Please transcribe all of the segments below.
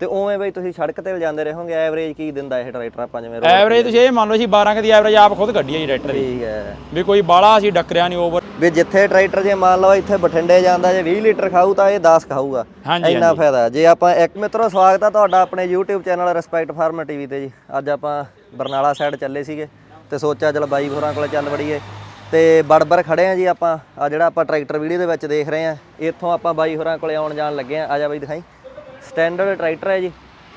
ਤੇ ਉਵੇਂ ਬਈ ਤੁਸੀਂ ਸੜਕ ਤੇ ਜਾਂਦੇ ਰਹੋਗੇ ਐਵਰੇਜ ਕੀ ਦਿੰਦਾ ਇਹ ਟਰੈਕਟਰ ਆਪਾਂ ਜਿਵੇਂ ਐਵਰੇਜ ਤੁਸੀਂ ਇਹ ਮੰਨ ਲਓ ਜੀ 12 ਕੁ ਦੀ ਐਵਰੇਜ ਆਪ ਖੁਦ ਕੱਢੀ ਹੈ ਜੀ ਟਰੈਕਟਰ ਦੀ। ਠੀਕ ਹੈ। ਵੀ ਕੋਈ ਬਾਲਾ ਅਸੀਂ ਡੱਕਰਿਆ ਨਹੀਂ ਓਵਰ ਵੀ ਜਿੱਥੇ ਟਰੈਕਟਰ ਜੇ ਮੰਨ ਲਓ ਇੱਥੇ ਬਠਿੰਡੇ ਜਾਂਦਾ ਜੇ 20 ਲੀਟਰ ਖਾਊ ਤਾਂ ਇਹ 10 ਖਾਊਗਾ। ਇੰਨਾ ਫਾਇਦਾ। ਜੇ ਆਪਾਂ ਇੱਕ ਮਿੱਤਰੋ ਸਵਾਗਤ ਆ ਤੁਹਾਡਾ ਆਪਣੇ YouTube channel respect farm TV ਤੇ ਜੀ। ਅੱਜ ਆਪਾਂ ਬਰਨਾਲਾ ਸਾਈਡ ਚੱਲੇ ਸੀਗੇ ਤੇ ਸੋਚਿਆ ਚਲ ਬਾਈ ਹੋਰਾਂ ਕੋਲੇ ਚੱਲ ਵੜੀਏ। ਤੇ ਬੜਬੜ ਖੜੇ ਆ ਜੀ ਆਪਾਂ। ਆ ਜਿਹੜਾ ਆਪਾਂ ਟਰੈਕਟਰ ਵੀਡੀਓ ਦੇ ਵਿੱਚ ਦੇਖ ਰਹੇ ਆ ਇੱਥੋਂ ਆਪਾਂ ਬਾਈ ਹੋਰਾਂ ਕੋਲੇ ਆਉਣ ਜਾਣ ਲੱਗੇ ਆ। ਆ ਜਾ ਬਾਈ ਦਿਖਾਈ। ਸਟੈਂਡਰਡ ਟਰੈਕਟਰ ਹੈ ਜੀ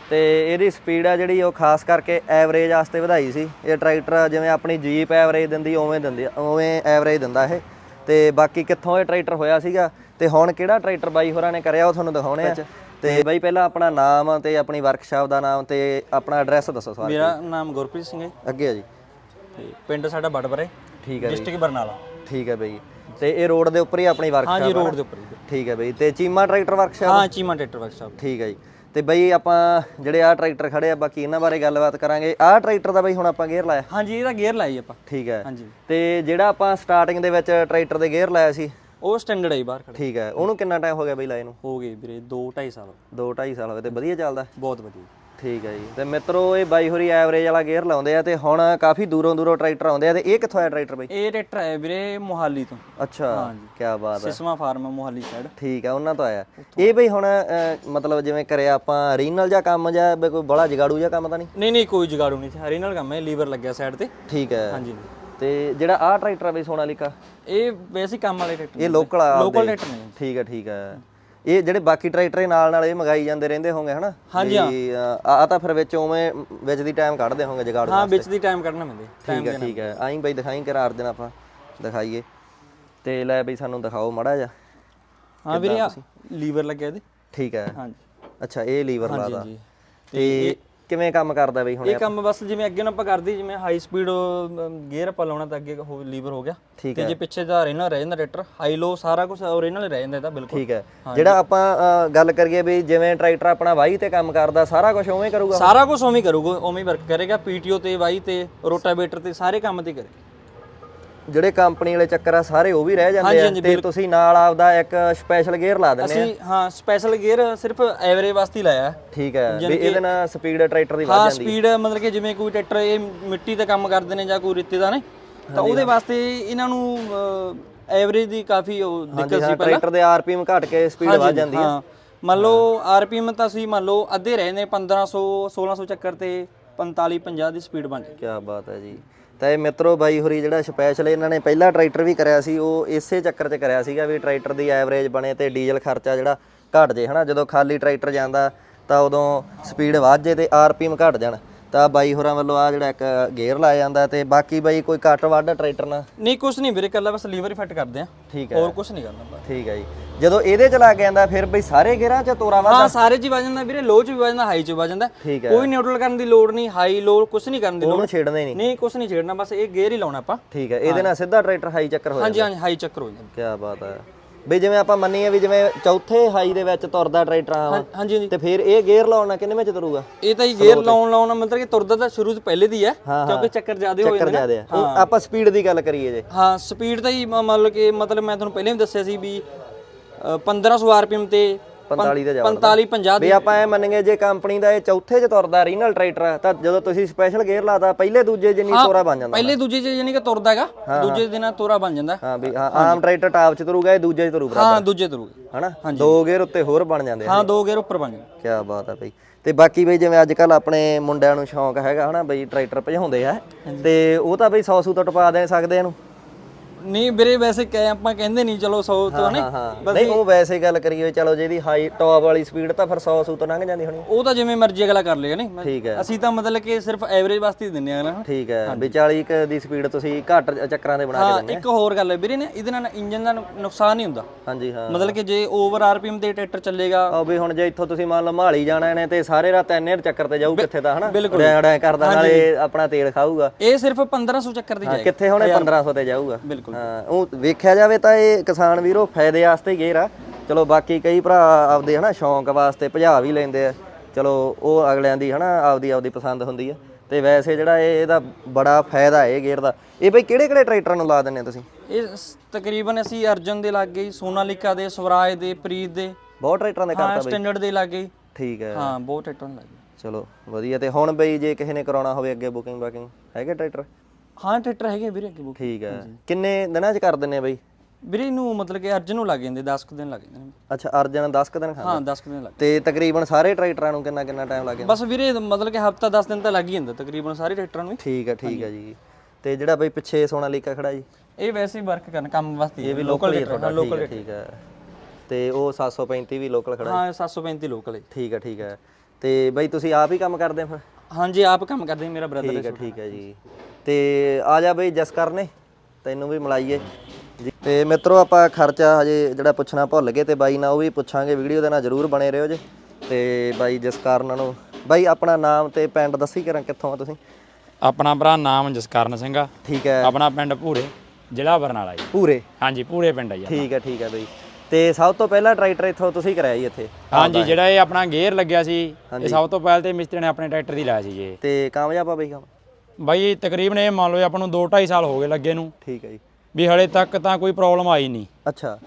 ਤੇ ਇਹਦੀ ਸਪੀਡ ਆ ਜਿਹੜੀ ਉਹ ਖਾਸ ਕਰਕੇ ਐਵਰੇਜ ਵਾਸਤੇ ਵਧਾਈ ਸੀ। ਇਹ ਟਰੈਕਟਰ ਜਿਵੇਂ ਆਪਣੀ ਜੀਪ ਐਵਰੇਜ ਦਿੰਦੀ ਉਵੇਂ ਦਿੰਦੀ ਉਵੇਂ ਐਵਰੇਜ ਦਿੰਦਾ ਇਹ। ਤੇ ਬਾਕੀ ਕਿੱਥੋਂ ਇਹ ਟਰੈਕਟਰ ਹੋਇਆ ਸੀਗਾ ਤੇ ਹੁਣ ਕਿਹੜਾ ਟਰੈਕਟਰ ਬਾਈ ਹੋਰਾਂ ਨੇ ਕਰਿਆ ਉਹ ਤੁਹਾਨੂੰ ਦਿਖਾਉਣੇ ਆ। ਤੇ ਬਾਈ ਪਹਿਲਾਂ ਆਪਣਾ ਨਾਮ ਤੇ ਆਪਣੀ ਵਰਕਸ਼ਾਪ ਦਾ ਨਾਮ ਤੇ ਆਪਣਾ ਐਡਰੈਸ ਦੱਸੋ ਸਾਰੇ। ਮੇਰਾ ਨਾਮ ਗੁਰਪ੍ਰੀਤ ਸਿੰਘ ਹੈ। ਅੱਗੇ ਆ ਜੀ। ਤੇ ਪਿੰਡ ਸਾਡਾ ਬੜਬਰੇ ਠੀਕ ਹੈ ਡਿਸਟ੍ਰਿਕਟ ਬਰਨਾਲਾ। ਠੀਕ ਹੈ ਬਈ। ਤੇ ਇਹ ਰੋਡ ਦੇ ਉੱਪਰ ਹੀ ਆਪਣੀ ਵਰਕਸ਼ਾਪ ਹਾਂਜੀ ਰੋਡ ਦੇ ਉੱਪਰ ਹੀ। ਠੀਕ ਹੈ ਬਈ ਤੇ ਚੀਮਾ ਟਰੈਕਟਰ ਵਰਕਸ਼ਾਪ ਹਾਂ ਚੀਮਾ ਟਰੈਕਟਰ ਵਰਕਸ਼ਾਪ ਠੀਕ ਹੈ ਜੀ। ਤੇ ਬਈ ਆਪਾਂ ਜਿਹੜੇ ਆ ਟਰੈਕਟਰ ਖੜੇ ਆ ਬਾਕੀ ਇਹਨਾਂ ਬਾਰੇ ਗੱਲਬਾਤ ਕਰਾਂਗੇ? ਆਹ ਟਰੈਕਟਰ ਦਾ ਬਈ ਹੁਣ ਆਪਾਂ ਗੇਅਰ ਲਾਇਆ? ਹਾਂਜੀ ਇਹਦਾ ਗੇਅਰ ਲਾਈ ਆਪਾਂ। ਠੀਕ ਹੈ। ਹਾਂਜੀ। ਤੇ ਜਿਹੜਾ ਆਪਾਂ ਸਟਾਰਟਿੰਗ ਦੇ ਵਿੱਚ ਟਰੈਕਟਰ ਦੇ ਗੇਅਰ ਲਾਇਆ ਸੀ? ਉਹ ਸਟੈਂਡਰਡ ਹੈ ਜੀ ਬਾਹਰ ਖੜੇ। ਠੀਕ ਹੈ। ਉਹਨੂੰ ਕਿੰਨਾ ਟਾਈਮ ਹੋ ਗਿਆ ਬਈ ਲਾਏ ਨੂੰ? ਹੋ ਗਏ ਵੀਰੇ 2 2.5 ਸਾਲ 2 2.5 ਸਾਲ ਹੋਏ ਤੇ ਵਧੀਆ ਚੱਲਦਾ? ਬਹੁਤ ਵਧੀਆ। ਠੀਕ ਹੈ ਜੀ। ਤੇ ਮਿੱਤਰੋ ਇਹ ਬਾਈ ਹੋਰੀ ਐਵਰੇਜ ਵਾਲਾ ਗੇਅਰ ਲਾਉਂਦੇ ਆ ਤੇ ਹੁਣ ਕਾਫੀ ਦੂਰੋਂ ਦੂਰੋਂ ਟਰੈਕਟਰ ਆਉਂਦੇ ਆ ਤੇ ਇਹ ਕਿੱਥੋਂ ਆਇਆ ਟਰੈਕਟਰ ਬਈ? ਇਹ ਟਰੈਕਟਰ ਹੈ ਵੀਰੇ ਮੋਹਾਲੀ ਤੋਂ। ਅੱਛਾ ਕੀ ਬਾਤ ਹੈ। ਸਿਸਮਾ ਫਾਰਮ ਮੋਹਾਲੀ ਸਾਈਡ ਠੀਕ ਹੈ ਉਹਨਾਂ ਤੋਂ ਆਇਆ। ਇਹ ਬਈ ਹੁਣ ਮਤਲਬ ਜਿਵੇਂ ਕਰਿਆ ਆਪਾਂ ਰੀਨਲ ਜਾਂ ਕੰਮ ਜਾਂ ਕੋਈ ਬੜਾ ਜਗਾੜੂ ਜਾਂ ਕੰਮ ਤਾਂ ਨਹੀਂ? ਨਹੀਂ ਨਹੀਂ ਕੋਈ ਜਗਾੜੂ ਨਹੀਂ ਹਰੀ ਨਾਲ ਕੰਮ ਹੈ ਲੀਵਰ ਲੱਗਿਆ ਸਾਈਡ ਤੇ। ਠੀਕ ਹੈ। ਹਾਂਜੀ। ਤੇ ਜਿਹੜਾ ਆਹ ਟਰੈਕਟਰ ਆ ਬਈ ਸੋਨਾਲੀਕਾ? ਇਹ ਵੈਸੇ ਕੰਮ ਵਾਲੇ ਟਰੈਕਟਰ ਇਹ ਲੋਕਲ ਆ ਲੋਕਲ। ਟਰੈਕਟਰ ਨੇ। ਠੀਕ ਹੈ ਠੀਕ ਹੈ। ਇਹ ਜਿਹੜੇ ਬਾਕੀ ਟਰੈਕਟਰ ਨਾਲ ਨਾਲ ਇਹ ਮੰਗਾਈ ਜਾਂਦੇ ਰਹਿੰਦੇ ਹੋਣਗੇ ਹਨਾ? ਹਾਂਜੀ, ਆ ਤਾਂ ਫਿਰ ਵਿੱਚ ਉਵੇਂ ਵਿੱਚ ਦੀ ਟਾਈਮ ਕੱਢਦੇ ਹੋਣਗੇ ਜਗਾੜੂ ਹਾਂ ਵਿੱਚ ਦੀ ਟਾਈਮ ਕੱਢਣਾ ਪੈਂਦਾ ਠੀਕ ਹੈ ਠੀਕ ਹੈ। ਆਈ ਬਈ ਦਿਖਾਈ ਕਰਾਰ ਦੇਣਾ ਆਪਾਂ ਦਿਖਾਈਏ। ਤੇ ਲੈ ਬਈ ਸਾਨੂੰ ਦਿਖਾਓ ਮੜਾ ਜਾ ਹਾਂ ਵੀਰੇ ਲੀਵਰ ਲੱਗਿਆ ਇਹਦੇ। ਠੀਕ ਹੈ। ਹਾਂਜੀ। ਅੱਛਾ ਇਹ ਲੀਵਰ ਲਾਦਾ ਹਾਂਜੀ। ਤੇ ਕਿਵੇਂ ਕੰਮ ਕਰਦਾ ਬਈ ਹੁਣ ਇਹ ਕੰਮ ਬਸ ਜਿਵੇਂ ਅੱਗੇ ਨੂੰ ਆਪਾਂ ਕਰਦੇ ਜਿਵੇਂ ਹਾਈ ਸਪੀਡ ਗੇਅਰ ਆਪਾਂ ਲਾਉਣਾ ਤਾਂ ਅੱਗੇ ਲੀਵਰ ਹੋ ਗਿਆ। ਠੀਕ ਤੇ ਜੇ ਪਿੱਛੇ ਦਾ ਓਰੀਜਨਲ ਰਹਿ ਜਾਂਦਾ ਟਰੈਕਟਰ ਹਾਈ ਲੋ ਸਾਰਾ ਕੁਝ ਓਰੀਜਨਲ ਰਹਿ ਜਾਂਦਾ ਇਹਦਾ ਬਿਲਕੁਲ। ਠੀਕ ਹੈ। ਜਿਹੜਾ ਆਪਾਂ ਗੱਲ ਕਰੀਏ ਵੀ ਜਿਵੇਂ ਟਰੈਕਟਰ ਆਪਣਾ ਵਾਹੀ ਤੇ ਕੰਮ ਕਰਦਾ ਸਾਰਾ ਕੁਝ ਉਵੇਂ ਕਰੂਗਾ? ਸਾਰਾ ਕੁਝ ਉਵੇਂ ਹੀ ਕਰੂਗਾ ਉਵੇਂ ਹੀ ਵਰਕ ਕਰੇਗਾ ਪੀਟੀਓ ਤੇ ਵਾਈ ਤੇ ਰੋਟਾਵੇਟਰ ਤੇ ਸਾਰੇ ਕੰਮ ਤੇ ਕਰੇਗਾ। ਜਿਹੜੇ ਕੰਪਨੀ ਵਾਲੇ ਚੱਕਰ ਆ ਸਾਰੇ ਉਹ ਵੀ ਰਹਿ ਜਾਂਦੇ ਆ। ਤੇ ਤੁਸੀਂ ਨਾਲ ਆਪਦਾ ਇੱਕ ਸਪੈਸ਼ਲ ਗੇਅਰ ਲਾ ਦਿੰਦੇ ਆ। ਅਸੀਂ ਹਾਂ ਸਪੈਸ਼ਲ ਗੇਅਰ ਸਿਰਫ ਐਵਰੇਜ ਵਾਸਤੇ ਹੀ ਲਾਇਆ। ਹੈ। ਠੀਕ ਹੈ ਵੀ ਇਹਦੇ ਨਾਲ ਸਪੀਡ ਟਰੈਕਟਰ ਦੀ ਵੱਧ ਹਾਂ ਜਾਂਦੀ ਸਪੀਡ ਮਤਲਬ ਕਿ ਜਿਵੇਂ ਕੋਈ ਟਰੈਕਟਰ ਇਹ ਮਿੱਟੀ ਤੇ ਕੰਮ ਕਰਦੇ ਨੇ ਜਾਂ ਕੋਈ ਰੇਤੇ ਦਾ ਨੇ ਤਾਂ ਉਹਦੇ ਵਾਸਤੇ ਇਹਨਾਂ ਨੂੰ ਐਵਰੇਜ ਦੀ ਕਾਫੀ ਦਿੱਕਤ ਸੀ ਪਹਿਲਾਂ। ਟਰੈਕਟਰ ਦੇ ਆਰਪੀਐਮ ਘਟ ਕੇ ਸਪੀਡ ਵੱਧ ਜਾਂਦੀ ਹੈ। ਹਾਂ। ਮੰਨ ਲਓ ਆਰਪੀਐਮ ਤਾਂ ਅਸੀਂ ਮੰਨ ਲਓ ਅੱਧੇ ਰਹੇ ਨੇ 1500 1600 ਚੱਕਰ ਤੇ 45 50 ਦੀ ਸਪੀਡ ਬਣ ਕੀ ਬਾਤ ਹੈ ਜੀ। ਤਾਂ ਇਹ ਮਿੱਤਰੋ ਬਾਈ ਹੋਰੀ ਜਿਹੜਾ ਸਪੈਸ਼ਲ ਇਹਨਾਂ ਨੇ ਪਹਿਲਾ ਟਰੈਕਟਰ ਵੀ ਕਰਿਆ ਸੀ, ਉਹ ਇਸੇ ਚੱਕਰ 'ਚ ਕਰਿਆ ਸੀਗਾ ਵੀ ਟਰੈਕਟਰ ਦੀ ਐਵਰੇਜ ਬਣੇ ਤੇ ਡੀਜ਼ਲ ਖਰਚਾ ਜਿਹੜਾ ਘਟ ਜੇ ਹਨਾ। ਜਦੋਂ ਖਾਲੀ ਟਰੈਕਟਰ ਜਾਂਦਾ ਤਾਂ ਉਦੋਂ ਸਪੀਡ ਵੱਧ ਜੇ ਤੇ ਆਰਪੀਐਮ ਘਟ ਜਾਣ। ਤਾਂ ਬਾਈ ਹੋਰਾਂ ਵੱਲੋਂ ਆ ਜਿਹੜਾ ਇੱਕ ਗੇਅਰ ਲਾਇਆ ਜਾਂਦਾ ਤੇ ਬਾਕੀ ਬਾਈ ਕੋਈ ਘੱਟ ਵੱਧ ਟਰੈਕਟਰ ਨਾਲ ਨਹੀਂ ਕੁਝ ਨਹੀਂ ਵੀਰੇ ਕੱਲਾ ਬਸ ਲੀਵਰ ਹੀ ਫਿੱਟ ਕਰਦੇ ਆ ਠੀਕ ਹੈ। ਹੋਰ ਕੁਝ ਨਹੀਂ ਕਰਨਾ ਬਸ ਠੀਕ ਹੈ ਜੀ। ਜਦੋਂ ਇਹਦੇ ਚ ਲੱਗ ਜਾਂਦਾ ਫਿਰ ਬਈ ਸਾਰੇ ਗੇਅਰਾਂ 'ਚ ਤੋਰਾ ਵਾ ਹਾਂ ਸਾਰੇ ਚ ਹੀ ਵੱਜ ਜਾਂਦਾ ਵੀਰੇ ਲੋ ਚ ਵੀ ਵੱਜ ਜਾਂਦਾ ਹਾਈ ਚ ਵੀ ਵੱਜ ਜਾਂਦਾ। ਠੀਕ ਹੈ। ਕੋਈ ਨਿਊਟਰਲ ਕਰਨ ਦੀ ਲੋੜ ਨਹੀਂ ਹਾਈ ਲੋ ਕੁਝ ਨਹੀਂ ਕਰਨ ਦੀ ਲੋੜ। ਉਹਨੂੰ ਛੇੜਦੇ ਨਹੀਂ। ਨਹੀਂ ਕੁਝ ਨਹੀਂ ਛੇੜਨਾ ਬਸ ਇਹ ਗੇਅਰ ਹੀ ਲਾਉਣਾ ਆਪਾਂ। ਠੀਕ ਹੈ ਇਹਦੇ ਨਾਲ ਸਿੱਧਾ ਟਰੈਕਟਰ ਹਾਈ ਚੱਕਰ ਹੋ ਜਾਂਦਾ। ਹਾਂਜੀ ਹਾਂਜੀ ਹਾਈ ਚੱਕਰ ਹੋ ਜਾਂਦਾ। ਕੀ ਬਾਤ ਹੈ। ਬਈ ਜਿਵੇਂ ਆਪਾਂ ਮੰਨੀਏ ਵੀ ਜਿਵੇਂ ਚੌਥੇ ਹਾਈ ਦੇ ਵਿੱਚ ਤੁਰਦਾ ਟਰੈਕਟਰ ਆ ਹਾਂਜੀ ਹਾਂਜੀ। ਤੇ ਫਿਰ ਇਹ ਗੇਅਰ ਲਾਉਣ ਨਾਲ ਕਿੰਨੇ ਵਿੱਚ ਤੁਰੂਗਾ? ਇਹ ਤਾਂ ਹੀ। ਗੇਅਰ ਲਾਉਣ ਲਾਉਣ ਮਤਲਬ ਕਿ ਤੁਰਦਾ ਤਾਂ ਸ਼ੁਰੂ ਤੋਂ ਪਹਿਲੇ ਦੀ ਹੈ ਕਿਉਂਕਿ ਚੱਕਰ ਜ਼ਿਆਦਾ ਹੋ ਚੱਕਰ ਜਾਂਦੇ ਨੇ। ਜ਼ਿਆਦੇ ਆ। ਉਹ ਆਪਾਂ ਸਪੀਡ ਦੀ ਗੱਲ ਕਰੀਏ ਜੇ। ਹਾਂ ਸਪੀਡ ਤਾਂ ਹੀ ਮ- ਮੰਨ ਲਓ ਕਿ ਮਤਲਬ ਮੈਂ ਤੁਹਾਨੂੰ ਪਹਿਲਾਂ ਵੀ ਦੱਸਿਆ ਸੀ ਵੀ ਅ, 1500 ਆਰਪੀਐਮ ਤੇ 45 ਤੇ ਜਾ 45 50 ਵੀ ਆਪਾਂ ਐ ਮੰਨੀਏ ਜੇ ਕੰਪਨੀ ਦਾ ਇਹ ਚੌਥੇ ਚ ਤੁਰਦਾ ਰੀਨਲ ਟਰੈਕਟਰ ਆ, ਤਾਂ ਜਦੋਂ ਤੁਸੀਂ ਸਪੈਸ਼ਲ ਗੇਅਰ ਲਾਦਾ ਪਹਿਲੇ ਦੂਜੇ ਜਿੰਨੀ ਤੋਰਾ ਬਣ ਜਾਂਦਾ ਪਹਿਲੇ ਦੂਜੇ ਚ ਯਾਨੀ ਕਿ ਤੁਰਦਾ ਹੈਗਾ ਦੂਜੇ ਦਿਨਾਂ ਤੋਰਾ ਬਣ ਜਾਂਦਾ। ਹਾਂ ਵੀ ਹਾਂ ਆਮ ਟਰੈਕਟਰ ਟਾਪ ਚ ਤੁਰੂਗਾ ਇਹ ਦੂਜੇ ਚ ਤੁਰੂ ਬਰਾਬਰ ਹਾਂ ਦੂਜੇ ਤੁਰੂਗੇ। ਹਨਾ? ਦੋ ਗੇਅਰ ਉੱਤੇ ਹੋਰ ਬਣ ਜਾਂਦੇ ਹਾਂ ਦੋ ਗੇਅਰ ਉੱਪਰ ਬਣ ਜਾਂਦੇ। ਕੀ ਬਾਤ ਆ ਬਈ। ਤੇ ਬਾਕੀ ਬਈ ਜਿਵੇਂ ਅੱਜ ਕੱਲ ਆਪਣੇ ਮੁੰਡਿਆਂ ਨੂੰ ਸ਼ੌਂਕ ਹੈਗਾ ਹਨਾ ਬਈ ਟਰੈਕਟਰ ਭਜਾਉਂਦੇ ਆ। ਤੇ ਉਹ ਤਾਂ ਬਈ 100 ਸੂ ਤੋਂ ਟਪਾ ਦੇ ਸਕਦੇ ਇਹਨੂੰ। ਨਹੀਂ ਵੀਰੇ ਵੈਸੇ ਕਹਿ ਆਪਾਂ ਕਹਿੰਦੇ ਨਹੀਂ ਚਲੋ 100 ਤੋਂ ਨੇ ਹਾਂ ਹਾਂ। ਨਹੀਂ ਉਹ ਵੈਸੇ ਗੱਲ ਕਰੀਏ ਚਲੋ ਜਿਹਦੀ ਹਾਈ ਟੌਪ ਵਾਲੀ ਸਪੀਡ ਤਾਂ ਫਿਰ 100 ਸੂ ਤੋਂ ਲੰਘ ਜਾਂਦੀ ਹੋਣੀ। ਉਹ ਤਾਂ ਜਿਵੇਂ ਮਰਜ਼ੀ ਅਗਲਾ ਕਰ ਲੇਗਾ ਨਹੀਂ? ਠੀਕ ਹੈ। ਅਸੀਂ ਤਾਂ ਮਤਲਬ ਕਿ ਸਿਰਫ ਐਵਰੇਜ ਵਾਸਤੇ ਹੀ ਦਿੰਨੇ ਆ ਨੂੰ। ਠੀਕ ਹੈ। ਵੀ 40 ਕ ਦੀ ਸਪੀਡ ਤੁਸੀਂ ਘੱਟ ਚੱਕਰਾਂ ਦੇ ਬਣਾ ਕੇ ਹਾਂ ਦਿੰਦੇ ਇੱਕ ਹੋਰ ਗੱਲ ਹੈ ਵੀਰੇ ਨੇ ਇਹਦੇ ਨਾਲ ਇੰਜਨ ਦਾ ਨੁ- ਨੁਕਸਾਨ ਨਹੀਂ ਹੁੰਦਾ। ਹਾਂਜੀ ਹਾਂ। ਮਤਲਬ ਕਿ ਜੇ ਓਵਰ ਆਰਪੀਐਮ ਤੇ ਟਰੈਕਟਰ ਚੱਲੇਗਾ। ਆ ਵੀ ਹੁਣ ਜੇ ਇੱਥੋਂ ਤੁਸੀਂ ਮੰਨ ਲਓ ਮਾਲੀ ਜਾਣਾ ਇਹਨੇ ਤੇ ਸਾਰੇ ਰਾਤ ਐਨੇ ਚੱਕਰ ਤੇ ਜਾਊ ਕਿੱਥੇ ਤਾਂ ਹਨਾ? ਡੈਂ ਕਰਦਾ ਨਾਲੇ ਆਪਣਾ ਤੇਲ ਖਾਊਗਾ। ਇਹ ਸਿਰਫ 1500 ਚੱਕਰ ਦੀ ਹਾਂ, ਜਾਏਗਾ। ਕਿੱਥੇ ਹੁਣ ਇਹ 1500 ਤੇ ਜਾਊਗਾ। ਬਿਲਕੁਲ। ਹਾਂ ਉਹ ਵੇਖਿਆ ਜਾਵੇ ਤਾਂ ਇਹ ਕਿਸਾਨ ਵੀਰੋ ਫਾਇਦੇ ਵਾਸਤੇ ਹੀ ਗੇਰ ਆ। ਚਲੋ ਬਾਕੀ ਕਈ ਭਰਾ ਆਪਦੇ ਹਨਾ ਸ਼ੌਂਕ ਵਾਸਤੇ ਭਜਾ ਵੀ ਲੈਂਦੇ ਆ। ਚਲੋ ਉਹ ਅਗਲਿਆਂ ਦੀ ਹਨਾ ਆਪਦੀ ਆਪਦੀ ਪਸੰਦ ਹੁੰਦੀ ਆ। ਤੇ ਵੈਸੇ ਜਿਹੜਾ ਇਹ ਇਹਦਾ ਬੜਾ ਫਾਇਦਾ ਹੈ ਗੇਰ ਦਾ। ਇਹ ਬਈ ਕਿਹੜੇ ਕਿਹੜੇ ਟਰੈਕਟਰਾਂ ਨੂੰ ਲਾ ਦਿੰਨੇ ਤੁਸੀਂ? ਇਹ ਸ- ਤਕਰੀਬਨ ਅਸੀਂ ਅਰਜਨ ਦੇ ਲੱਗੇ ਸੋਨਾਲੀਕਾ ਦੇ ਸਵਰਾਜ ਦੇ ਪ੍ਰੀਤ ਦੇ। ਬਹੁਤ ਟਰੈਕਟਰਾਂ ਦੇ ਹਾਂ ਕਰਤਾ ਬਈ। ਸਟੈਂਡਰਡ ਦੇ ਲੱਗੇ। ਠੀਕ ਹੈ। ਹਾਂ ਬਹੁਤ ਟਰੈਕਟਰ ਨੇ ਲੱਗੇ। ਚਲੋ ਵਧੀਆ। ਤੇ ਹੁਣ ਬਈ ਜੇ ਕਿਸੇ ਨੇ ਕਰਾਉਣਾ ਹੋਵੇ ਅੱਗੇ ਬੁਕਿੰਗ ਬਾਕਿੰਗ ਹੈਗੇ ਟਰੈਕਟਰ? ਹਾਂ ਟਰੈਕਟਰ ਹੈਗੇ ਵੀਰੇ ਅੱਗੇ ਬੁੱਕ ਠੀਕ ਹੈ ਕਿੰਨੇ ਦਿਨਾਂ ਚ ਕਰ ਦਿੰਨੇ ਆ ਬਈ? ਵੀਰੇ ਨੂੰ ਮਤਲਬ ਕਿ ਅਰਜਨ ਨੂੰ ਲੱਗ ਜਾਂਦੇ 10 ਕੁ ਦਿਨ ਲੱਗ ਜਾਂਦੇ ਨੇ। ਅੱਛਾ ਅਰਜਨ 10 ਕੁ ਦਿਨ ਖਾਂਦਾ? ਹਾਂ 10 ਕੁ ਦਿਨ ਲੱਗ ਤੇ ਤਕਰੀਬਨ ਸਾਰੇ ਟਰੈਕਟਰਾਂ ਨੂੰ ਕਿੰਨਾ ਕਿੰਨਾ ਟਾਈਮ ਲੱਗ ਜਾਂਦਾ? ਬਸ ਵੀਰੇ ਮਤਲਬ ਕਿ ਹਫਤਾ 10 ਦਿਨ ਤਾਂ ਲੱਗ ਹੀ ਜਾਂਦਾ ਤਕਰੀਬਨ ਸਾਰੇ ਟਰੈਕਟਰਾਂ ਨੂੰ। ਠੀਕ ਹੈ ਠੀਕ ਹੈ ਜੀ। ਤੇ ਜਿਹੜਾ ਬਈ ਪਿੱਛੇ ਸੋਨਾਲੀਕਾ ਖੜਾ ਜੀ? ਇਹ ਵੈਸੇ ਹੀ ਵਰਕ ਕਰਨ ਕੰਮ ਵਾਸਤੇ ਇਹ ਵੀ ਲੋਕਲ ਹੀ ਤੁਹਾਡਾ ਠੀਕ ਹੈ ਠੀਕ ਹੈ ਤੇ ਉਹ 735 ਵੀ ਲੋਕਲ ਖੜਾ ਹਾਂ 735 ਲੋਕਲ ਹੈ। ਠੀਕ ਹੈ ਠੀਕ ਹੈ ਤੇ ਬਈ ਤੁਸੀਂ ਆਪ ਹੀ ਕੰਮ ਕਰਦੇ ਫਿਰ? ਹਾਂਜੀ ਆਪ ਕੰਮ ਕਰਦੇ ਮੇਰਾ ਬ੍ਰਦਰ ਠੀਕ ਹੈ ਠੀਕ ਹੈ ਜੀ। ਤੇ ਆ ਜਾ ਬਈ ਜਸ ਕਰਨੇ ਤੈਨੂੰ ਵੀ ਮਿਲਾਈਏ। ਤੇ ਮਿੱਤਰੋ ਆਪਾਂ ਖਰਚਾ ਹਜੇ ਜਿਹੜਾ ਪੁੱਛਣਾ ਭੁੱਲ ਗਏ ਤੇ ਬਾਈ ਨਾਲ ਉਹ ਵੀ ਪੁੱਛਾਂਗੇ ਵੀਡੀਓ ਦੇ ਨਾਲ ਜਰੂਰ ਬਣੇ ਰਹੋ ਜੇ। ਤੇ ਬਾਈ ਜਸ ਕਰਨ ਨੂੰ ਬਾਈ ਆਪਣਾ ਨਾਮ ਤੇ ਪਿੰਡ ਦੱਸੀ ਕਰਾਂ ਕਿੱਥੋਂ ਆ ਤੁਸੀਂ? ਆਪਣਾ ਭਰਾ ਨਾਮ ਜਸਕਰਨ ਸਿੰਘ ਆ। ਠੀਕ ਹੈ। ਆਪਣਾ ਪਿੰਡ ਭੂਰੇ ਜ਼ਿਲ੍ਹਾ ਬਰਨਾਲਾ ਜੀ। ਪੂਰੇ ਹਾਂਜੀ ਭੂਰੇ ਪਿੰਡ ਆ ਜੀ ਠੀਕ ਹੈ ਠੀਕ ਹੈ ਬਈ। ਤੇ ਸਭ ਤੋਂ ਪਹਿਲਾਂ ਟਰੈਕਟਰ ਇੱਥੋਂ ਤੁਸੀਂ ਕਰਾਇਆ ਜੀ ਇੱਥੇ? ਹਾਂਜੀ ਜਿਹੜਾ ਇਹ ਆਪਣਾ ਗੇਅਰ ਲੱਗਿਆ ਸੀ ਇਹ ਸਭ ਤੋਂ ਪਹਿਲ ਤੇ ਮਿਸਤਰੀ ਨੇ ਆਪਣੇ ਟਰੈਕਟਰ ਦੀ ਲਾਇਆ ਸੀ ਜੀ। ਤੇ ਕਾਮਯਾਬ ਆ ਬਈ ਕੰਮ? ਬਾਈ ਤਕਰੀਬਨ ਇਹ ਮੰਨ ਲਓ ਆਪਾਂ ਨੂੰ 2 2.5 ਸਾਲ ਹੋ ਗਏ ਲੱਗੇ ਨੂੰ। ਠੀਕ ਹੈ ਜੀ। ਵੀ ਹਲੇ ਤੱਕ ਤਾਂ ਕੋਈ ਪ੍ਰੋਬਲਮ ਆਈ ਨਹੀਂ। ਅੱਛਾ।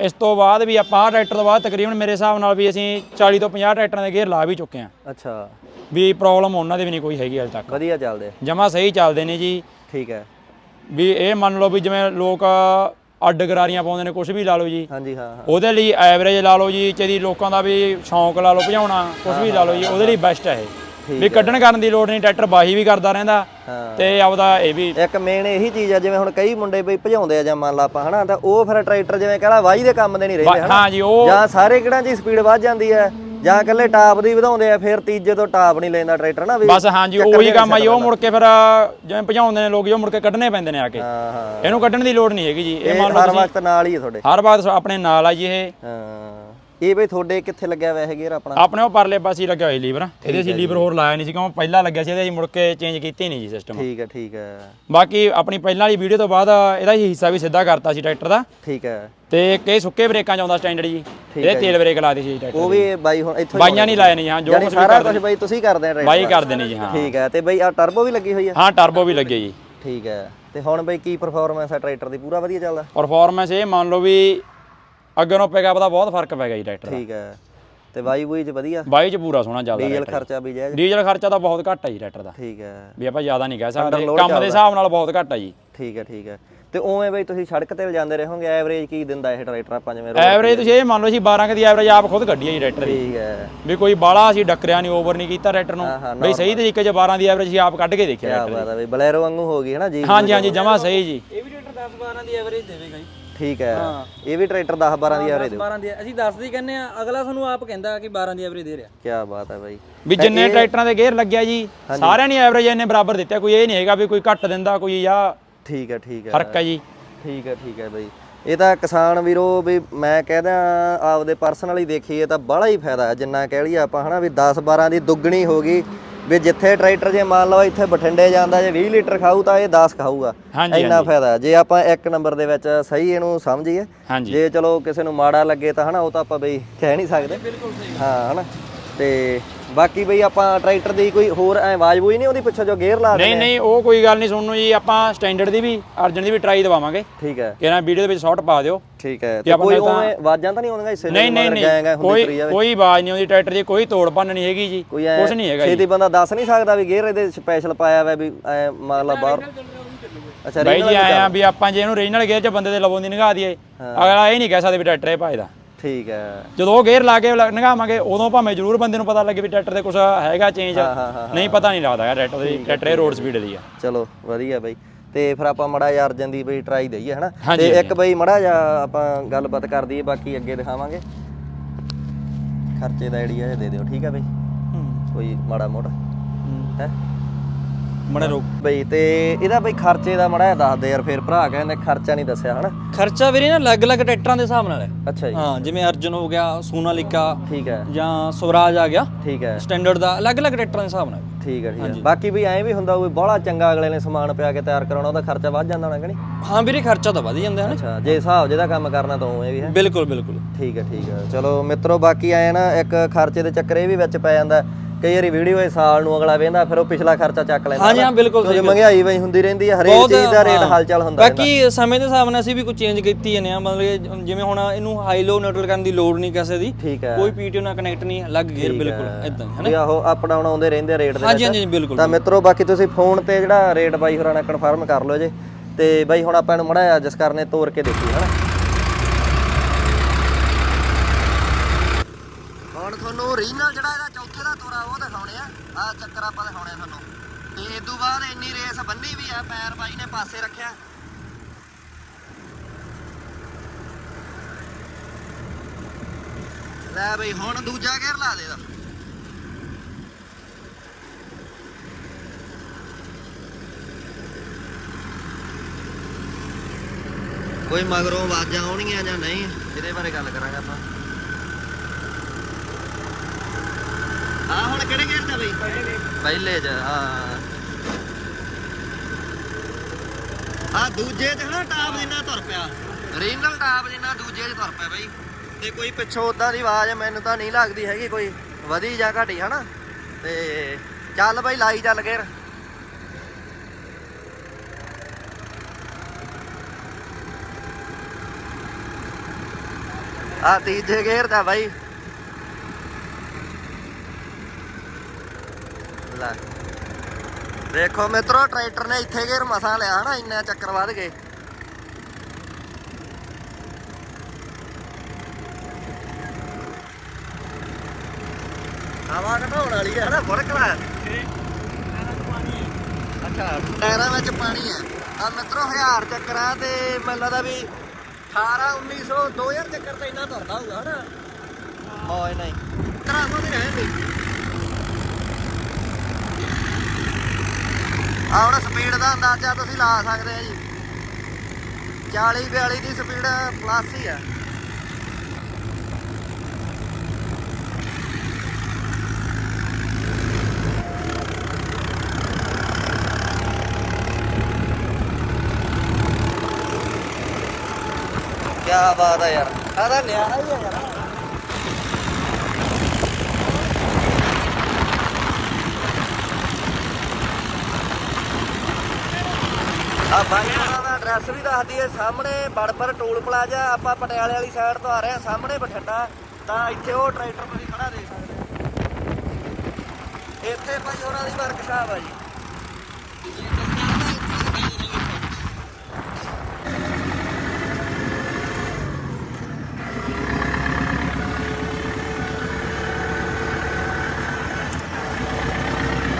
ਇਸ ਤੋਂ ਬਾਅਦ ਵੀ ਆਪਾਂ ਆਹ ਟਰੈਕਟਰ ਤੋਂ ਬਾਅਦ ਤਕਰੀਬਨ ਮੇਰੇ ਹਿਸਾਬ ਨਾਲ ਵੀ ਅਸੀਂ 40 ਤੋਂ 50 ਟਰੈਕਟਰਾਂ ਦੇ ਗੇਅਰ ਲਾ ਵੀ ਚੁੱਕੇ ਹਾਂ। ਅੱਛਾ। ਵੀ ਪ੍ਰੋਬਲਮ ਉਹਨਾਂ ਦੇ ਵੀ ਨਹੀਂ ਕੋਈ ਹੈਗੀ ਹਲੇ ਤੱਕ। ਵਧੀਆ ਚੱਲਦੇ ਆ। ਜਮਾ ਸਹੀ ਚੱਲਦੇ ਨੇ ਜੀ। ਠੀਕ ਹੈ। ਵੀ ਇਹ ਮੰਨ ਲਓ ਵੀ ਜਿਵੇਂ ਲੋਕ ਅੱਡ ਗਰਾਰੀਆਂ ਪਾਉਂਦੇ ਨੇ ਕੁਝ ਵੀ ਲਾ ਲਓ ਜੀ। ਹਾਂਜੀ ਹਾਂ ਹਾਂ। ਉਹਦੇ ਲਈ ਐਵਰੇਜ ਲਾ ਲਓ ਜੀ ਚੇਦੀ ਲੋਕਾਂ ਦਾ ਵੀ ਸ਼ੌਂਕ ਲਾ ਲਓ ਭਜਾਉਣਾ ਕੁਝ ਵੀ ਲਾ ਲਓ ਜੀ ਉਹਦੇ ਲਈ ਬੈਸਟ ਹੈ ਇਹ। ਵੀ ਕੱਢਣ ਕਰਨ ਦੀ ਲੋੜ ਨਹੀਂ ਟਰੈਕਟਰ ਬਾਹੀ ਵੀ ਕਰਦਾ ਰਹਿੰਦਾ ਹਾਂ। ਤੇ ਆਪਦਾ ਇਹ ਵੀ ਇੱਕ ਮੇਨ ਇਹੀ ਚੀਜ਼ ਆ ਜਿਵੇਂ ਹੁਣ ਕਈ ਮੁੰਡੇ ਬਈ ਭਜਾਉਂਦੇ ਆ ਜਾਂ ਮੰਨ ਲਾ ਆਪਾਂ ਹਨਾ ਤਾਂ ਉਹ ਫਿਰ ਟਰੈਕਟਰ ਜਿਵੇਂ ਕਹਲਾ ਵਾਹੀ ਦੇ ਕੰਮ ਦੇ ਨਹੀਂ ਰਹਿੰਦੇ ਹਨਾ। ਹਾਂ ਜੀ ਉਹ ਜਾਂ ਸਾਰੇ ਕਿਹੜਾਂ ਦੀ ਸਪੀਡ ਵੱਧ ਜਾਂਦੀ ਹੈ ਜਾਂ ਇਕੱਲੇ ਟਾਪ ਦੀ ਵਧਾਉਂਦੇ ਆ ਫਿਰ ਤੀਜੇ ਤੋਂ ਟਾਪ ਨਹੀਂ ਲੈਂਦਾ ਟਰੈਕਟਰ ਨਾ ਵੀ ਬਸ ਹਾਂ ਜੀ ਉਹੀ ਕੰਮ ਆ ਜੀ ਉਹ ਮੁੜ ਕੇ ਫਿਰ ਜਿਵੇਂ ਭਜਾਉਂਦੇ ਨੇ ਲੋਕ ਜੀ ਮੁੜ ਕੇ ਕੱਢਣੇ ਪੈਂਦੇ ਨੇ ਆ ਕੇ। ਹਾਂ ਹਾਂ। ਇਹਨੂੰ ਕੱਢਣ ਦੀ ਲੋੜ ਨਹੀਂ ਹੈਗੀ ਜੀ ਇਹ ਮੰਨ ਲਓ ਹਰ ਵਕਤ ਨਾਲ ਹੀ ਆ ਤੁਹਾਡੇ। ਹਰ ਵਾਰ ਆਪਣੇ ਨਾਲ ਆ ਜੀ ਇਹ। ਹਾਂ। ਇਹ ਬਈ ਤੁਹਾਡੇ ਕਿੱਥੇ ਲੱਗਿਆ ਹੋਇਆ ਹੈ ਗੇਅਰ ਆਪਣਾ? ਆਪਣੇ ਉਹ ਪਰਲੇ ਪਾਸੇ ਹੀ ਲੱਗਿਆ ਹੋਇਆ ਲੀਵਰ। ਇਹਦੇ ਅਸੀਂ ਲੀਵਰ ਹੋਰ ਲਾਇਆ ਨਹੀਂ ਸੀ ਕਿਉਂ ਪਹਿਲਾਂ ਲੱਗਿਆ ਸੀ ਇਹਦੇ ਅਸੀਂ ਮੁੜ ਕੇ ਚੇਂਜ ਕੀਤੀ ਨਹੀਂ ਜੀ ਸਿਸਟਮ ਠੀਕ ਹੈ ਠੀਕ ਹੈ। ਬਾਕੀ ਆਪਣੀ ਪਹਿਲਾਂ ਵਾਲੀ ਵੀਡੀਓ ਤੋਂ ਬਾਅਦ ਇਹਦਾ ਹੀ ਹਿੱਸਾ ਵੀ ਸਿੱਧਾ ਕਰਤਾ ਸੀ ਟਰੈਕਟਰ ਦਾ। ਠੀਕ ਹੈ। ਤੇ ਇਹ ਸੁੱਕੇ ਬ੍ਰੇਕਾਂ ਚ ਆਉਂਦਾ ਸਟੈਂਡਰਡ ਜੀ। ਇਹਦੇ ਤੇਲ ਬ੍ਰੇਕ ਲਾਦੀ ਸੀ ਟਰੈਕਟਰ ਉਹ ਵੀ ਬਾਈ ਹੁਣ ਇੱਥੋਂ ਬਾਈਆਂ ਨਹੀਂ ਲਾਏ ਨੇ ਹਾਂ ਜੋ ਕੁਝ ਸਾਰਾ ਕੁਝ ਬਾਈ ਤੁਸੀਂ ਕਰਦੇ ਆ ਟਰੈਕਟਰ ਬਾਈ ਕਰਦੇ ਨੇ ਜੀ ਹਾਂ। ਠੀਕ ਹੈ ਤੇ ਬਈ ਆ ਟਰਬੋ ਵੀ ਲੱਗੀ ਹੋਈ ਹੈ? ਹਾਂ ਟਰਬੋ ਵੀ ਲੱਗੇ ਜੀ। ਠੀਕ ਹੈ ਤੇ ਹੁਣ ਬਈ ਕੀ ਪਰਫਾਰਮੈਂਸ ਹੈ ਟਰੈਕਟਰ ਦੀ? ਪੂਰਾ ਵਧੀਆ ਚੱਲਦਾ? ਪਰਫਾਰਮੈਂਸ ਇਹ ਮੰਨ ਲਓ ਵੀ ਅੱਗੇ ਨੂੰ ਪਿਕਅਪ ਦਾ ਬਹੁਤ ਫ਼ਰਕ ਪੈ ਗਿਆ ਜੀ ਟਰੈਕਟਰ ਦਾ। ਠੀਕ ਹੈ। ਤੇ ਬਾਈ ਬੂਈ ਚ ਵਧੀਆ? ਬਾਈ ਚ ਪੂਰਾ ਸੋਹਣਾ ਚੱਲਦਾ ਡੀਜ਼ਲ ਟਰੈਕਟਰ। ਖਰਚਾ ਵੀ ਜਾਇਜ਼? ਡੀਜ਼ਲ ਖਰਚਾ ਤਾਂ ਬਹੁਤ ਘੱਟ ਹੈ ਜੀ ਟਰੈਕਟਰ ਦਾ। ਠੀਕ ਹੈ। ਵੀ ਆਪਾਂ ਜ਼ਿਆਦਾ ਨਹੀਂ ਕਹਿ ਸਕਦੇ। Underload ਕੰਮ ਦੇ ਹਿਸਾਬ ਨਾਲ ਬਹੁਤ ਘੱਟ ਹੈ ਜੀ। ਠੀਕ ਹੈ ਠੀਕ ਹੈ। ਤੇ ਉਵੇਂ ਬਈ ਤੁਸੀਂ ਸੜਕ ਤੇ ਜਾਂਦੇ ਰਹੋਗੇ ਐਵਰੇਜ ਕੀ ਦਿੰਦਾ ਇਹ ਟਰੈਕਟਰ ਆਪਾਂ ਜਿਵੇਂ road ਐਵਰੇਜ ਤੁਸੀਂ ਇਹ ਮੰਨ ਲਓ ਜੀ 12 ਕੁ ਦੀ ਐਵਰੇਜ ਆਪ ਖੁਦ ਕੱਢੀ ਹੈ ਜੀ ਟਰੈਕਟਰ ਦੀ। ਠੀਕ ਹੈ। ਵੀ ਕੋਈ ਬਾਲਾ ਅਸੀਂ ਡੱਕਰਿਆ ਨਹੀਂ ਓਵਰ ਨਹੀਂ ਕੀਤਾ ਟਰੈਕਟਰ ਨੂੰ। ਹਾਂ, ਹਾਂ, ਬਈ ਸਹੀ ਤਰੀਕੇ 'ਚ 12 ਦੀ ਐਵਰੇਜ ਅਸੀਂ ਆਪ ਕੱਢ ਕੇ ਦੇਖਿਆ ਕੀ ਬਾਤ ਹੈ ਬਈ ਬਲੈਰੋ ਵਾਂਗੂ ਹੋ ਗਈ ਹੈ ਨਾ ਜੀ। ਹਾਂਜੀ ਹਾਂਜੀ ਜਮਾ ਸਹੀ ਜੀ। ਇਹ ਵੀ ਟਰੈਕਟਰ 10 12 ਦੀ ਐਵਰੇਜ ਦੇਵੇਗਾ ਜੀ। ਠੀਕ ਹੈ। ਇਹ ਵੀ ਟਰੈਕਟਰ 10 12 ਦੀ ਐਵਰੇਜ 12 ਦੀ ਅਸੀਂ 10 ਦੀ ਕਹਿੰਦੇ ਆ ਅਗਲਾ ਸਾਨੂੰ ਆਪ ਕਹਿੰਦਾ ਕਿ 12 ਦੀ ਐਵਰੇਜ ਦੇ ਰਿਹਾ। ਕੀ ਬਾਤ ਹੈ ਬਾਈ। ਵੀ ਜਿੰਨੇ ਟਰੈਕਟਰਾਂ ਦੇ ਗੇਅਰ ਲੱਗਿਆ ਜੀ ਸਾਰਿਆਂ ਨੇ ਐਵਰੇਜ ਇੰਨੇ ਬਰਾਬਰ ਦਿੱਤੇ ਕੋਈ ਇਹ ਨਹੀਂ ਹੈਗਾ ਵੀ ਕੋਈ ਘੱਟ ਦਿੰਦਾ ਕੋਈ ਆ ਠੀਕ ਹੈ ਠੀਕ ਹੈ। ਫ਼ਰਕ ਹੈ ਜੀ। ਠੀਕ ਹੈ ਠੀਕ ਹੈ ਬਈ। ਇਹ ਤਾਂ ਕਿਸਾਨ ਵੀਰੋ ਵੀ ਮੈਂ ਕਹਿੰਦਾ ਆਪਦੇ ਪਰਸਨਲੀ ਦੇਖੀਏ ਤਾਂ ਬੜਾ ਹੀ ਫਾਇਦਾ ਹੈ। ਜਿੰਨਾ ਕਹਿ ਲਈਏ ਆਪਾਂ ਹਨਾ ਵੀ 10 12 ਦੀ ਦੁੱਗਣੀ ਹੋ ਗਈ ਵੀ ਜਿੱਥੇ ਟਰੈਕਟਰ ਜੇ ਮੰਨ ਲਓ ਇੱਥੇ ਬਠਿੰਡੇ ਜਾਂਦਾ ਜੇ 20 ਲੀਟਰ ਖਾਊ ਤਾਂ ਇਹ 10 ਖਾਊਗਾ। ਇੰਨਾ ਫਾਇਦਾ। ਜੇ ਆਪਾਂ ਇੱਕ ਨੰਬਰ ਦੇ ਵਿੱਚ ਸਹੀ ਇਹਨੂੰ ਸਮਝੀਏ ਜੇ ਚਲੋ ਕਿਸੇ ਨੂੰ ਮਾੜਾ ਲੱਗੇ ਤਾਂ ਹਨਾ ਉਹ ਤਾਂ ਆਪਾਂ ਬਈ ਕਹਿ ਨਹੀਂ ਸਕਦੇ। ਹਾਂ ਹਨਾ। ਤੇ ਬਾਕੀ ਬਈ ਆਪਾਂ ਟਰੈਕਟਰ ਦੀ ਕੋਈ ਹੋਰ ਐ ਆਵਾਜ਼ ਬੂਈ ਨਹੀਂ ਉਹਦੀ ਪਿੱਛੋਂ ਜੋ ਗੇਅਰ ਲਾ ਨਹੀਂ ਨਹੀਂ ਉਹ ਕੋਈ ਗੱਲ ਨਹੀਂ ਸੁਣਨੂ ਜੀ। ਆਪਾਂ ਸਟੈਂਡਰਡ ਦੀ ਵੀ ਅਰਜਨ ਦੀ ਵੀ ਟਰਾਈ ਦਵਾਵਾਂਗੇ। ਠੀਕ ਹੈ। ਕਿਹਨਾਂ ਵੀਡੀਓ ਦੇ ਵਿੱਚ ਸ਼ਾਰਟ ਪਾ ਦਿਓ। ਠੀਕ ਹੈ ਤੇ ਕੋਈ ਤਾਂ- ਉਵੇਂ ਆਵਾਜ਼ਾਂ ਤਾਂ ਨਹੀਂ ਆਉਂਦੀਆਂ ਇਸੇ ਨਹੀਂ ਨਹੀਂ ਨਹੀਂ ਕੋਈ ਕੋਈ ਆਵਾਜ਼ ਨਹੀਂ ਆਉਂਦੀ ਟਰੈਕਟਰ ਦੀ ਕੋਈ ਤੋੜ ਭੰਨ ਨਹੀਂ ਹੈਗੀ ਜੀ ਕੁਝ ਨਹੀਂ ਹੈਗਾ ਜੀ। ਛੇਤੀ ਬੰਦਾ ਦੱਸ ਨਹੀਂ ਸਕਦਾ ਵੀ ਗੇਅਰ ਇਹਦੇ ਸਪੈਸ਼ਲ ਪਾਇਆ ਹੋਇਆ ਵੀ ਲਾ ਬਾਹਰ। ਅੱਛਾ ਬਾਈ ਜੀ ਵੀ ਆਏ ਆ ਚੱਲ- ਵੀ ਆਪਾਂ ਜੇ ਇਹਨੂੰ ਰੀਜਨਲ ਗੇਅਰ 'ਚ ਬੰਦੇ ਦੇ ਲਵੋਂ ਦੀ ਨਿਗਾਹ ਦਈਏ ਅਗਲਾ ਇਹ ਨਹੀਂ ਕਹਿ ਸਕਦੇ ਵੀ ਟਰੈਕਟਰ ਇਹ ਭਾਜਦਾ ਠੀਕ ਹੈ। ਜਦੋਂ ਉਹ ਗੇਅਰ ਲਾ ਕੇ ਨਿਗਾਹਾਂਗੇ ਉਦੋਂ ਭਾਵੇਂ ਜ਼ਰੂਰ ਬੰਦੇ ਨੂੰ ਪਤਾ ਲੱਗੇ ਵੀ ਟਰੈਕਟਰ ਦੇ ਕੁਝ ਹੈਗਾ ਚੇਂਜ ਨਹੀਂ ਪਤਾ ਨਹੀਂ ਲੱਗਦਾ ਟਰੈਕਟਰ ਦੀ ਟਰੈਕਟਰ ਰੋਡ ਸਪੀਡ ਦੀ ਆ। ਚਲੋ ਵਧੀਆ ਬਈ। ਤੇ ਫਿਰ ਆਪਾਂ ਮੜਾ ਯਾਰ ਅਰਜਨ ਦੀ ਬਈ ਟਰਾਈ ਦਈਏ ਹਨਾ? ਤੇ ਇੱਕ ਬਈ ਮੜਾ ਜਾ ਆਪਾਂ ਗੱਲਬਾਤ ਕਰ ਦਈਏ ਬਾਕੀ ਅੱਗੇ ਦਿਖਾਵਾਂਗੇ। ਖਰਚੇ ਦਾ ਆਈਡੀਆ ਦੇ ਦਿਓ ਠੀਕ ਹੈ ਬਈ? ਕੋਈ ਮਾੜਾ ਮੋਟਾ। ਹੈ। ਮੜਾ ਰੋਕ ਬਈ ਤੇ ਇਹਦਾ ਬਈ ਖਰਚੇ ਦਾ ਮੜਾ ਦੱਸ ਦੇ ਯਾਰ ਫਿਰ ਭਰਾ ਕਹਿੰਦੇ ਖਰਚਾ ਨਹੀਂ ਦੱਸਿਆ ਹਨਾ? ਖਰਚਾ ਵੀਰੇ ਨਾ ਅਲੱਗ-ਅਲੱਗ ਟਰੈਕਟਰਾਂ ਦੇ ਹਿਸਾਬ ਨਾਲ ਹੈ। ਅੱਛਾ ਜੀ। ਹਾਂ ਜਿਵੇਂ ਅਰਜਨ ਹੋ ਗਿਆ ਸੋਨਾਲੀਕਾ ਠੀਕ ਹੈ। ਜਾਂ ਸਵਰਾਜ ਆ ਗਿਆ ਠੀਕ ਹੈ। ਸਟੈਂਡਰਡ ਦਾ ਅਲੱਗ-ਅਲੱਗ ਟਰੈਕਟਰਾਂ ਦੇ ਹਿਸਾਬ ਨਾਲ। ਠੀਕ ਹੈ ਠੀਕ ਹੈ ਬਾਕੀ ਵੀ ਐਂ ਵੀ ਹੁੰਦਾ ਕੋਈ ਬੜਾ ਚੰਗਾ ਅਗਲੇ ਨੇ ਸਮਾਨ ਪਿਆ ਕੇ ਤਿਆਰ ਕਰਾਉਣਾ ਉਹਦਾ ਖਰਚਾ ਵੱਧ ਜਾਂਦਾ ਹੋਣਾ ਕਿ ਨਹੀਂ? ਹਾਂ ਵੀਰੇ ਖਰਚਾ ਤਾਂ ਵਧ ਜਾਂਦਾ ਹੈ ਨਾ ਅੱਛਾ ਜੇ ਹਿਸਾਬ ਜਿਹਦਾ ਕੰਮ ਕਰਨਾ ਤਾਂ ਉਵੇਂ ਵੀ ਹੈ। ਬਿਲਕੁਲ ਬਿਲਕੁਲ। ਠੀਕ ਹੈ ਠੀਕ ਹੈ ਚਲੋ ਮਿੱਤਰੋ ਬਾਕੀ ਆਏ ਨਾ ਇੱਕ ਖਰਚੇ ਦੇ ਚੱਕਰ ਇਹ ਵੀ ਵਿੱਚ ਪੈ ਜਾਂਦਾ। ਕਈ ਵਾਰੀ ਵੀਡੀਓ ਇਹ ਸਾਲ ਨੂੰ ਅਗਲਾ ਵੇਂਦਾ ਫਿਰ ਉਹ ਪਿਛਲਾ ਖਰਚਾ ਚੱਕ ਲੈਂਦਾ। ਹਾਂਜੀ ਹਾਂ ਬਿਲਕੁਲ ਕਿਉਂਕਿ ਮਹਿੰਗਾਈ ਵਈ ਹੁੰਦੀ ਰਹਿੰਦੀ ਹੈ ਹਰੇਕ ਚੀਜ਼ ਦਾ ਰੇਟ ਹਲਚਲ ਹੁੰਦਾ ਬਾਕੀ ਸਮੇਂ ਦੇ ਹਿਸਾਬ ਨਾਲ ਅਸੀਂ ਵੀ ਕੁਝ ਚੇਂਜ ਕੀਤੀ ਜਾਂਦੇ ਆ ਮਤਲਬ ਜਿਵੇਂ ਹੁਣ ਇਹਨੂੰ ਹਾਈ ਲੋ ਨਿਊਟਰਲ ਕਰਨ ਦੀ ਲੋੜ ਨਹੀਂ ਕਿਸੇ ਦੀ। ਕੋਈ ਪੀਟੀਓ ਨਾਲ ਕਨੈਕਟ ਨਹੀਂ ਅਲੱਗ ਗੇਅਰ ਬਿਲਕੁਲ ਇਦਾਂ ਹੈ ਵੀ ਆਹੋ ਅਪ ਡਾਊਨ ਆਉਂਦੇ ਰਹਿੰਦੇ ਰੇਟ ਦੇ ਹਾਂਜੀ ਹਾਂਜੀ ਬਿਲਕੁਲ ਤਾਂ ਮਿੱਤਰੋ ਬਾਕੀ ਤੁਸੀਂ ਫੋਨ ਤੇ ਜਿਹੜਾ ਰੇਟ ਬਾਈ ਹੋਰਾਂ ਨਾਲ ਕਨਫਰਮ ਕਰ ਲਓ ਜੇ। ਤੇ ਬਾਈ ਹੁਣ ਆਪਾਂ ਇਹਨੂੰ ਮੜਾ ਜਿਸ ਕਰਨੇ ਤੋੜ ਕੇ ਦੇਖੀਏ ਹਨਾ? ਹੁਣ ਤੁਹਾਨੂੰ ਓਰੀਜਨਲ ਜਿਹੜਾ ਇਹਦਾ ਚੌਥੇ ਦਾ ਤੋਰਾ ਉਹ ਦਿਖਾਉਣੇ ਆ। ਆ ਚੱਕਰ ਆਪਾਂ ਦਿਖਾਉਣੇ ਆ ਤੁਹਾਨੂੰ। ਤੇ ਇਸ ਤੋਂ ਬਾਅਦ ਇੰਨੀ ਰੇਸ ਬੰਨੀ ਵੀ ਆ ਪੈਰ ਬਾਈ ਨੇ ਪਾਸੇ ਰੱਖਿਆ। ਲੈ ਬਈ ਹੁਣ ਦੂਜਾ ਗੇਅਰ ਲਾ ਦੇ ਦਾ ਕੋਈ ਮਗਰੋਂ ਆਵਾਜ਼ਾਂ ਆਉਣਗੀਆਂ ਜਾਂ ਨਹੀਂ, ਇਹਦੇ ਬਾਰੇ ਗੱਲ ਕਰਾਂਗੇ ਆਪਾਂ। ਆ ਹੁਣ ਕਿਹੜੇ ਗੇਅਰ ਤੇ ਬਈ? ਪਹਿਲੇ ਚ, ਹਾਂ। ਆ ਦੂਜੇ ਚ ਹਨਾ ਟਾਪ ਜਿੰਨਾ ਤੁਰ ਪਿਆ। ਰੀਨਲ ਟਾਪ ਜਿੰਨਾ ਦੂਜੇ ਚ ਤੁਰ ਪਿਆ ਬਈ। ਤੇ ਕੋਈ ਪਿੱਛੋਂ ਉਦਾਂ ਦੀ ਆਵਾਜ਼ ਮੈਨੂੰ ਤਾਂ ਨਹੀਂ ਲੱਗਦੀ ਹੈਗੀ ਕੋਈ, ਵਧੀ ਜਾਂ ਘਟੀ ਹਨਾ। ਤੇ ਚੱਲ ਬਈ ਲਾਈ ਚੱਲ ਗੇਰ ਆ ਤੀਜੇ ਗੇਰ ਦਾ ਬਾਈ। ਲੈ। ਦੇਖੋ ਮਿੱਤਰੋ, ਟਰੈਕਟਰ ਨੇ ਇੱਥੇ ਗੇਰ ਮਸਾ ਲਿਆ ਹਨਾ, ਇੰਨਾ ਚੱਕਰ ਵੱਧ ਗਏ। ਹਵਾ ਘਟਾਉਣ ਵਾਲੀ ਹੈ ਨਾ ਫੜਕਣਾ ਅੱਛਾ, ਟਾਇਰਾਂ ਵਿੱਚ ਪਾਣੀ ਹੈ ਆ ਮਿੱਤਰੋ, ਹਜ਼ਾਰ ਚੱਕਰਾਂ ਤੇ ਮੈਨੂੰ ਲੱਗਦਾ ਵੀ 18 1900 2000 ਚੱਕਰ ਤਾਂ ਇੰਨਾ ਤੁਰਦਾ ਹੋਊਗਾ ਹਨਾ। ਨਹੀਂ। ਰਹਿੰਦੀ ਆ ਹੁਣ ਸਪੀਡ ਦਾ ਅੰਦਾਜ਼ਾ ਤੁਸੀਂ ਲਾ ਸਕਦੇ ਆ ਜੀ। 40 42 ਦੀ ਸਪੀਡ ਪਲੱਸ ਹੀ ਆ। ਕੀ ਬਾਤ ਹੈ ਯਾਰ। ਆਦਾ ਨਿਆਰਾ ਹੀ ਹੈ ਯਾਰ। ਆ ਬਾਈ ਦਾ ਐਡਰੈਸ ਵੀ ਦੱਸ ਦਈਏ, ਸਾਹਮਣੇ ਬੜਪਰ ਟੋਲ ਪਲਾਜ਼ਾ, ਆਪਾਂ ਪਟਿਆਲੇ ਵਾਲੀ ਸਾਈਡ ਤੋਂ ਆ ਰਹੇ ਹਾਂ, ਸਾਹਮਣੇ ਬਠਿੰਡਾ, ਤਾਂ ਇੱਥੇ ਉਹ ਟਰੈਕਟਰ ਤੁਸੀਂ ਖੜਾ ਦੇਖ ਸਕਦੇ ਇੱਥੇ ਭਾਈ ਉਹਨਾਂ ਦੀ ਵਰਕਸ਼ਾਪ ਆ ਜੀ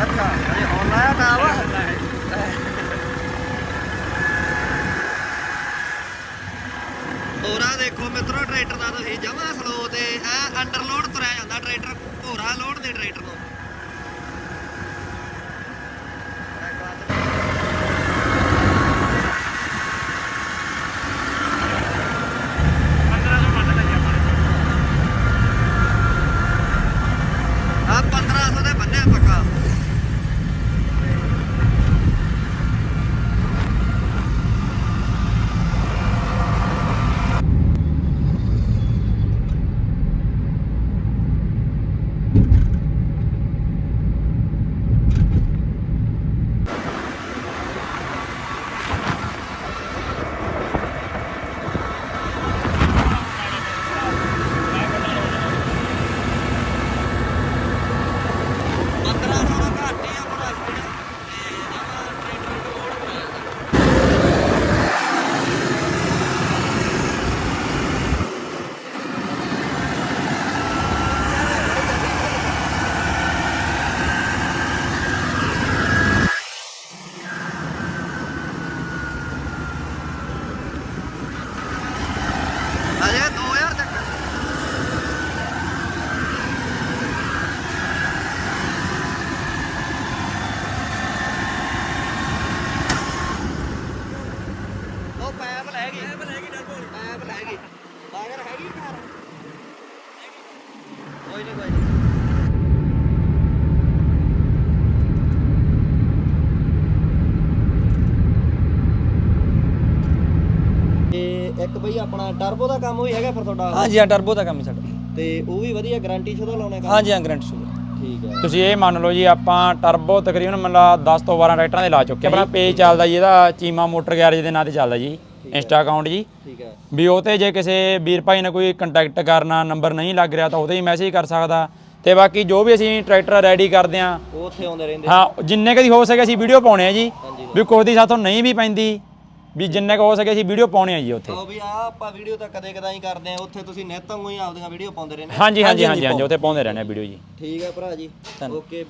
ਅੱਛਾ ਅਰੇ ਹੁਣ ਵਾ ਹੋਰਾ ਦੇਖੋ ਮਿੱਤਰੋ, ਟਰੈਕਟਰ ਦਾ ਤੁਸੀਂ ਜਮਾ ਸਲੋ ਤੇ, ਐ ਅੰਡਰ ਲੋਡ ਤੁਰਿਆ ਜਾਂਦਾ ਟਰੈਕਟਰ, ਹੋਰਾ ਲੋਡ ਦੇ ਟਰੈਕਟਰ ਨੂੰ ਆ 1500 ਦੇ ਬੰਨਿਆ ਪੱਕਾ ਅਜੇ 2000 ਤੱਕ ਉਹ ਪੈਪ ਲੈ ਗਈ ਪੈਪ ਲੈ ਗਈ ਡੱਬੋਲ ਪੈਪ ਲੈ ਗਈ ਬਾਗਰ ਹੈਗੀ ਕਾਰ ਕੋਈ ਨਹੀਂ ਕੋਈ ਨਹੀਂ ਬਈ ਆਪਣਾ ਟਰਬੋ ਦਾ ਕੰਮ ਵੀ ਹੈਗਾ ਫਿਰ ਤੁਹਾਡਾ ਹਾਂਜੀ ਹਾਂ ਟਰਬੋ ਦਾ ਕੰਮ ਹੈ ਸਾਡਾ। ਤੇ ਉਹ ਵੀ ਵਧੀਆ ਗਾਰੰਟੀ ਸ਼ੁਦਾ ਲਾਉਣੇ ਕੰਮ? ਹਾਂਜੀ ਹਾਂ ਗਰੰਟੀ ਸ਼ੂਗਰ ਠੀਕ ਹੈ। ਤੁਸੀਂ ਇਹ ਮੰਨ ਲਓ ਜੀ ਆਪਾਂ ਟਰਬੋ ਤਕਰੀਬਨ ਮਤਲਬ 10 ਤੋਂ 12 ਟਰੈਕਟਰਾਂ ਦੇ ਲਾ ਚੁੱਕੇ ਆਪਣਾ ਪੇਜ ਚੱਲਦਾ ਜੀ ਇਹਦਾ ਚੀਮਾ ਮੋਟਰ ਗੈਰੇਜ ਦੇ ਨਾਂ ਤੇ ਚੱਲਦਾ ਜੀ ਇੰਸਟਾ ਅਕਾਊਂਟ ਜੀ। ਠੀਕ ਹੈ। ਵੀ ਉਹ ਤੇ ਜੇ ਕਿਸੇ ਵੀਰ ਭਾਈ ਨੇ ਕੋਈ ਕੰਟੈਕਟ ਕਰਨਾ ਨੰਬਰ ਨਹੀਂ ਲੱਗ ਰਿਹਾ ਤਾਂ ਉਹਤੇ ਹੀ ਮੈਸੇਜ ਕਰ ਸਕਦਾ। ਤੇ ਬਾਕੀ ਜੋ ਵੀ ਅਸੀਂ ਟਰੈਕਟਰ ਰੈਡੀ ਕਰਦੇ ਆ ਉਹ ਉੱਥੇ ਆਉਂਦੇ ਰਹਿੰਦੇ ਹਾਂ ਜਿੰਨੇ ਕਦੀ ਹੋ ਸਕੇ ਅਸੀਂ ਵੀਡੀਓ ਪਾਉਣੇ ਆ ਜੀ। ਵੀ ਕੁਝ ਦੀ ਸਾਥੋਂ ਨਹੀਂ ਵੀ ਪੈਂਦੀ। ਵੀ ਜਿੰਨੇ ਕੁ ਹੋ ਸਕੇ ਅਸੀਂ ਵੀਡੀਓ ਪਾਉਣੇ ਆ ਜੀ ਉੱਥੇ। ਉਹ ਵੀ ਆ ਆਪਾਂ ਵੀਡੀਓ ਤਾਂ ਕਦੇ ਕਦਾਈ ਕਰਦੇ ਆ ਉੱਥੇ ਤੁਸੀਂ ਨਿਤ ਹੀ ਆਪਦੀਆਂ ਵੀਡੀਓ ਪਾਉਂਦੇ ਰਹਿੰਦੇ ਹਾਂਜੀ ਹਾਂਜੀ ਹਾਂਜੀ ਹਾਂਜੀ ਉੱਥੇ ਪਾਉਂਦੇ ਰਹਿੰਦੇ ਆ ਵੀਡੀਓ ਜੀ। ਠੀਕ ਹੈ ਭਰਾ ਜੀ। ਓਕੇ